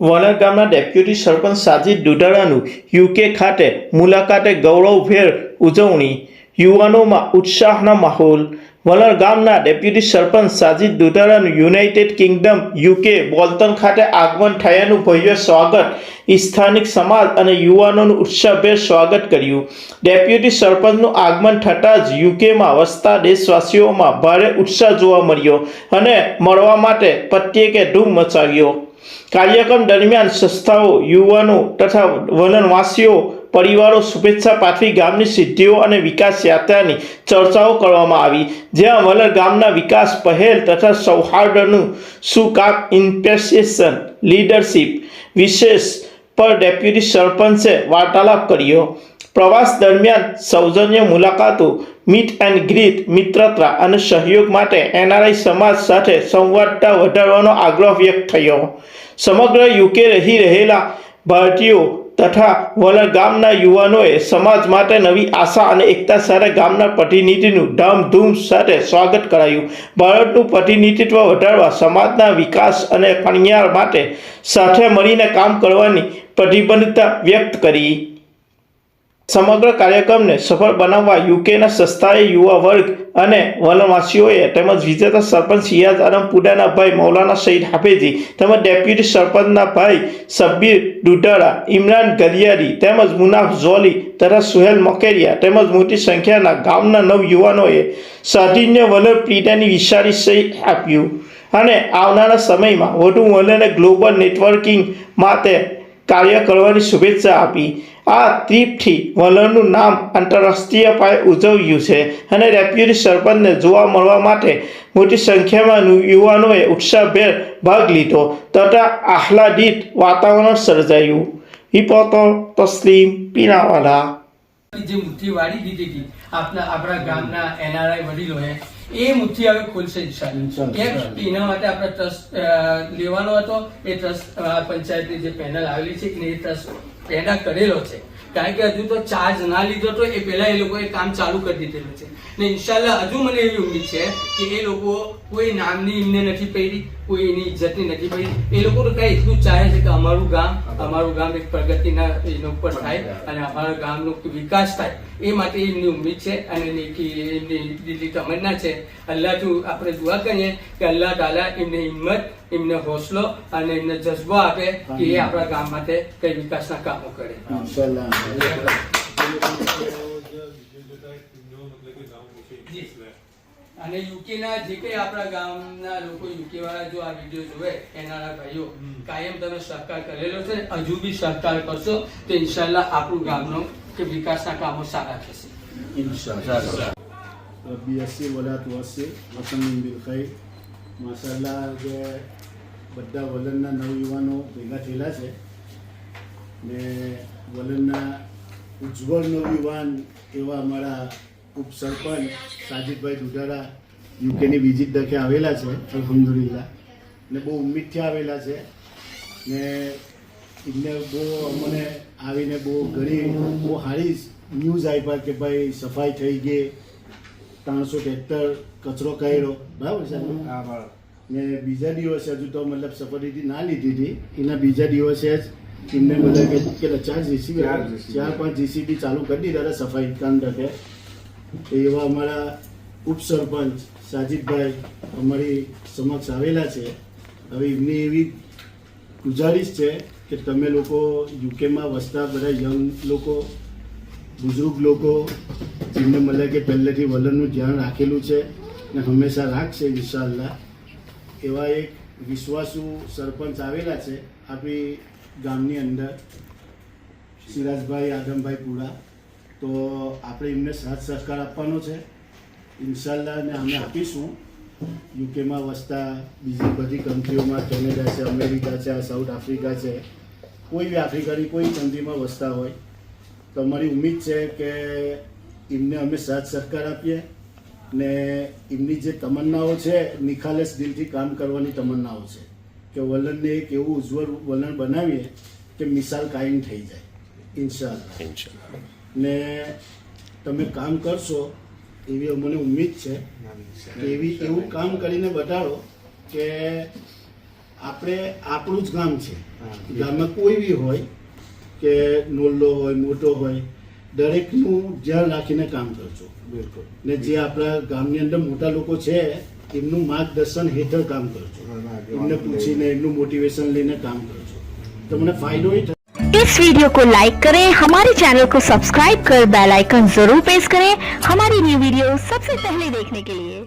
વલણ ગામના ડેપ્યુટી સરપંચ સાજિદ દુધાળાનું યુકે ખાતે મુલાકાતે ગૌરવભેર ઉજવણી. યુવાનોમાં ઉત્સાહના માહોલ. વલણ ગામના ડેપ્યુટી સરપંચ સાજિદ દુધાળાનું યુનાઇટેડ કિંગડમ યુકે બોલ્ટન ખાતે આગમન થયાનું ભવ્ય સ્વાગત. સ્થાનિક સમાજ અને યુવાનોનું ઉત્સાહભેર સ્વાગત કર્યું. ડેપ્યુટી સરપંચનું આગમન થતાં જ યુકેમાં વસતા દેશવાસીઓમાં ભારે ઉત્સાહ જોવા મળ્યો અને મળવા માટે પ્રત્યેકે ધૂમ મચાવ્યો. કાર્યક્રમ દરમિયાન સંસ્થાઓ, યુવાનો તથા વલણવાસીઓ પરિવારો, શુભેચ્છા પાઠવી ગામની સિદ્ધિઓ અને વિકાસ યાત્રાની ચર્ચાઓ કરવામાં આવી. જ્યાં વલર ગામના વિકાસ, પહેલ તથા સૌહાર્દનું સુકામ ઇમ્પ્રેસેશન લીડરશીપ વિશેષ પર ડેપ્યુટી સરપંચે વાર્તાલાપ કર્યો. પ્રવાસ દરમિયાન સૌજન્ય મુલાકાતો મીટ એન્ડ ગ્રીટ મિત્રતા અને સહયોગ માટે એનઆરઆઈ સમાજ સાથે સંવાદતા વધારવાનો આગ્રહ વ્યક્ત થયો. સમગ્ર યુકે રહી રહેલા ભારતીયો તથા વલણ ગામના યુવાનોએ સમાજ માટે નવી આશા અને એકતા સાથે ગામના પ્રતિનિધિનું ધામધૂમ સાથે સ્વાગત કરાયું. ભારતનું પ્રતિનિધિત્વ વધારવા સમાજના વિકાસ અને કણિયાર માટે સાથે મળીને કામ કરવાની પ્રતિબદ્ધતા વ્યક્ત કરી. સમગ્ર કાર્યક્રમને સફળ બનાવવા યુકેના સંસ્થાએ યુવા વર્ગ અને વનવાસીઓએ તેમજ વિજેતા સરપંચ સિયાદ આરમપુડાના ભાઈ, મૌલાના સઈદ હાફેજી તેમજ ડેપ્યુટી સરપંચના ભાઈ સબ્બીર ડુડાળા, ઇમરાન ગલિયારી તેમજ મુનાફ ઝોલી તથા સુહેલ મકેરિયા તેમજ મોટી સંખ્યાના ગામના નવ યુવાનોએ સાધિન્ય વલર પીડાની વિશાળી સહી આપ્યું અને આવનારા સમયમાં વધુ વલણને ગ્લોબલ નેટવર્કિંગ માટે કાર્ય કરવાની શુભેચ્છા આપી. આ ટ્રીપથી વલણનું નામ આંતરરાષ્ટ્રીય પાયે ઉજવ્યું છે અને રેપ્યુરી સરપંચને જોવા મળવા માટે મોટી સંખ્યામાં યુવાનોએ ઉત્સાહભેર ભાગ લીધો. તથા આહલાદિત વાતાવરણ સર્જાયું. હિપોતો તસ્લીમ પીનાવાલા જે મુઠ્ઠી વાળી દીધી હતી આપના આપણા ગામના એનઆરઆઈ વડીલોએ એ મુઠ્ઠી હવે ખુલશે ઇન્શાલ્લાહ. કેમ? કે એના માટે આપણે ટ્રસ્ટ લેવાનો હતો. એ ટ્રસ્ટ પંચાયતની જે પેનલ આવેલી છે એ ટ્રસ્ટ પેદા કરેલો છે. કારણ કે હજુ તો ચાર્જ ના લીધો તો એ પહેલા એ લોકોએ કામ ચાલુ કરી દીધેલું છે. ને ઇન્શાલ્લાહ હજુ મને એવી ઉમ્મીદ છે કે એ લોકો કોઈ નામની એમને નથી પડી કોઈ એની ઇજ્જતની નથી પહેરી એ લોકો તો કઈ એટલું ચાહે છે કે અમારું ગામ અમારું ગામ એક પ્રગતિના એના ઉપર થાય અને અમારા ગામનો વિકાસ થાય. એ માટે એમની ઉમ્મીદ છે અને એમની તમન્ના છે. અલ્લાહથી આપણે દુઆ કરીએ કે અલ્લાહ તાલા એમને હિંમત એમને હોસલો અને એમને જજ્બો આપે કે એ આપણા ગામ માટે કઈ વિકાસના કામો અને યુકે ના જે. કઈ આપણા ગામના લોકો યુકે વાળા જો આ વીડિયો જોવે એના ભાઈઓ કાયમ તમે સહકાર કરેલો છે હજુ બી સહકાર કરશો તો ઇન્શાલ્લાહ આપણું ગામનો કે વિકાસના કામો સારા થશે. ઇન્શાલ્લાહ રબ્બી હશે વલા તો હસે વસંગ બિલ ખૈર. માશાલ્લાહ જે બધા વલણના નવયુવાનો ભેગા થયેલા છે ને વલણના ઉજ્જવળ નવયુવાન એવા અમારા ઉપસરપંચ સાજીદભાઈ દુધારા યુકેની વિઝિટ દખે આવેલા છે અલહમદુલિલ્લા ને બહુ ઉમ્મીદથી આવેલા છે. ને એમને બહુ અમને આવીને બહુ ઘણી બહુ સારી ન્યૂઝ આપ્યા કે ભાઈ સફાઈ થઈ ગઈ ત્રણસો ટ્રેક્ટર કચરો કર્યો બરાબર છે? ને બીજા દિવસે હજુ તો મતલબ સફારીથી ના લીધી હતી. એના બીજા દિવસે જ એમને મતલબ કે કેટલા ચાર જીસીબી ચાર પાંચ જીસીબી ચાલુ કરી દીધા હતા સફાઈ કામ તકે. તો એવા અમારા ઉપસરપંચ સાજિદભાઈ અમારી સમક્ષ આવેલા છે. હવે એમની એવી ગુજારિશ છે કે તમે લોકો યુકેમાં વસતા બધા યંગ લોકો બુઝુર્ગ લોકો જેમને મળે કે પહેલેથી વલણનું ધ્યાન રાખેલું છે ને હંમેશા રાખશે ઇન્શાલ્લાહ એવા એક વિશ્વાસુ સરપંચ આવેલા છે. આપણી ગામની અંદર સિરાજભાઈ, આદમભાઈ પુરા. તો આપણે એમને સાથ સહકાર આપવાનો છે. ઇન્શાલ્લાહ ને અમે આપીશું. યુકેમાં વસતા બીજી બધી કન્ટ્રીઓમાં કેનેડા છે, અમેરિકા છે, સાઉથ આફ્રિકા છે. કોઈ બી આફ્રિકાની કોઈ કન્ટ્રીમાં વસતા હોય, તો અમારી ઉમ્મીદ છે કે એમને અમે સાથ સહકાર આપીએ ને એમની જે તમન્નાઓ છે, નિખાલસ દિલથી કામ કરવાની તમન્નાઓ છે. કે વલણને એક એવું ઉજ્જવળ વલણ બનાવીએ કે મિસાલ કાયમ થઈ જાય ઇન્શાલ્લાહ ને તમે કામ કરશો એવી અમને ઉમ્મીદ છે કે એવી એવું કામ કરીને બતાડો કે આપણે આપણું જ ગામ છે. ગામમાં કોઈ બી હોય કે નોલ્લો હોય મોટો હોય દરેકનું ધ્યાન રાખીને કામ કરજો બિલકુલ ને જે આપણા ગામની અંદર મોટા લોકો છે એમનું માર્ગદર્શન હેઠળ કામ કરજો એમને પૂછીને એમનું મોટિવેશન લઈને કામ કરજો તમને ફાયદો એ થશે इस वीडियो को लाइक करें हमारे चैनल को सब्सक्राइब कर बेल आइकन जरूर प्रेस करें हमारी न्यू वीडियो सबसे पहले देखने के लिए